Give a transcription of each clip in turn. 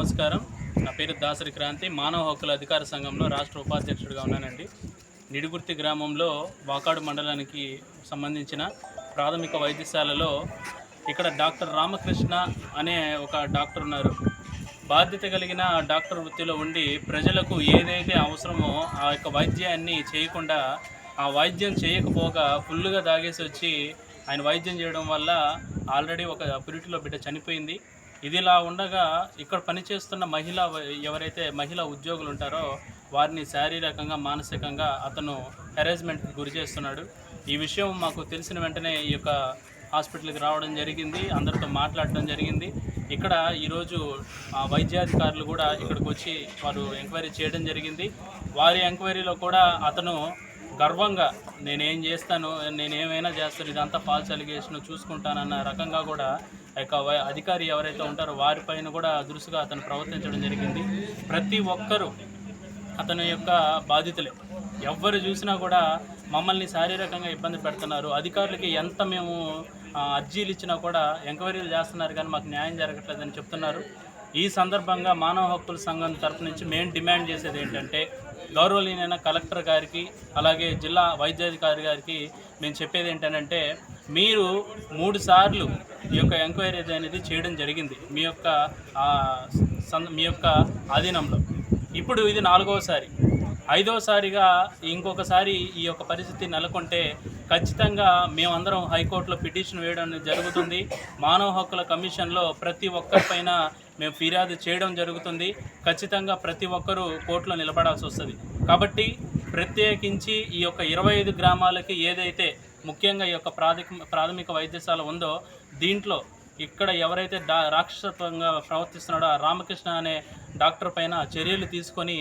నమస్కారం. నా పేరు దాసరి క్రాంతి. మానవ హక్కుల అధికార సంఘంలో రాష్ట్ర ఉపాధ్యక్షుడిగా ఉన్నానండి. నిడుగుర్తి గ్రామంలో వాకాడు మండలానికి సంబంధించిన ప్రాథమిక వైద్యశాలలో ఇక్కడ డాక్టర్ రామకృష్ణ అనే ఒక డాక్టర్ ఉన్నారు. బాధ్యత కలిగిన డాక్టర్ వృత్తిలో ఉండి ప్రజలకు ఏదైతే అవసరమో ఆ యొక్క వైద్యాన్ని చేయకుండా ఆ వైద్యం చేయకపోగా ఫుల్గా తాగేసి వచ్చి ఆయన వైద్యం చేయడం వల్ల ఆల్రెడీ ఒక పురిటిలో బిడ్డ చనిపోయింది. ఇదిలా ఉండగా ఇక్కడ పనిచేస్తున్న మహిళ ఎవరైతే మహిళా ఉద్యోగులు ఉంటారో వారిని శారీరకంగా మానసికంగా అతను హెరాస్మెంట్కి గురి చేస్తున్నాడు. ఈ విషయం మాకు తెలిసిన వెంటనే ఈ యొక్క హాస్పిటల్కి రావడం జరిగింది. అందరితో మాట్లాడడం జరిగింది. ఇక్కడ ఈరోజు వైద్యాధికారులు కూడా ఇక్కడికి వచ్చి వారు ఎంక్వైరీ చేయడం జరిగింది. వారి ఎంక్వైరీలో కూడా అతను గర్వంగా నేనేం చేస్తాను నేనేమైనా చేస్తాను ఇదంతా ఫాల్స్ అలిగేషన్ చూసుకుంటానన్న రకంగా కూడా యొక్క వై- అధికారి ఎవరైతే ఉంటారో వారిపైన కూడా దురుసుగా అతను ప్రవర్తించడం జరిగింది. ప్రతి ఒక్కరూ అతని యొక్క బాధితులే. ఎవ్వరు చూసినా కూడా మమ్మల్ని శారీరకంగా ఇబ్బంది పెడుతున్నారు. అధికారులకి ఎంత మేము అర్జీలు ఇచ్చినా కూడా ఎంక్వైరీలు చేస్తున్నారు కానీ మాకు న్యాయం జరగట్లేదని చెప్తున్నారు. ఈ సందర్భంగా మానవ హక్కుల సంఘం తరపు నుంచి మేము డిమాండ్ చేసేది ఏంటంటే గౌరవలీనైన కలెక్టర్ గారికి అలాగే జిల్లా వైద్యాధికారి గారికి మేము చెప్పేది ఏంటంటే మీరు మూడు సార్లు ఈ యొక్క ఎంక్వైరీ అనేది చేయడం జరిగింది మీ యొక్క మీ యొక్క ఆధీనంలో. ఇప్పుడు ఇది నాలుగవసారి. ఐదోసారిగా ఇంకొకసారి ఈ యొక్క పరిస్థితి నెలకొంటే ఖచ్చితంగా మేమందరం హైకోర్టులో పిటిషన్ వేయడం జరుగుతుంది. మానవ హక్కుల కమిషన్లో ప్రతి ఒక్కరిపైన మేము ఫిర్యాదు చేయడం జరుగుతుంది. ఖచ్చితంగా ప్రతి ఒక్కరూ కోర్టులో నిలబడాల్సి వస్తుంది. కాబట్టి ప్రత్యేకించి ఈ యొక్క ఇరవై ఐదు గ్రామాలకి ఏదైతే ముఖ్యంగా ఈ యొక్క ప్రాథమిక ప్రాథమిక వైద్యశాల ఉందో దీంట్లో ఇక్కడ ఎవరైతే డా రాక్షసత్వంగా ప్రవర్తిస్తున్నాడో రామకృష్ణ అనే డాక్టర్ పైన చర్యలు తీసుకొని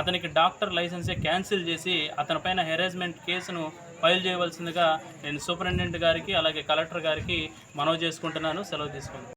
అతనికి డాక్టర్ లైసెన్సే క్యాన్సిల్ చేసి అతని పైన హెరాస్మెంట్ కేసును ఫైల్ చేయవలసిందిగా నేను సూపరింటెండెంట్ గారికి అలాగే కలెక్టర్ గారికి మనవి చేసుకుంటున్నాను. సెలవు తీసుకుంటాను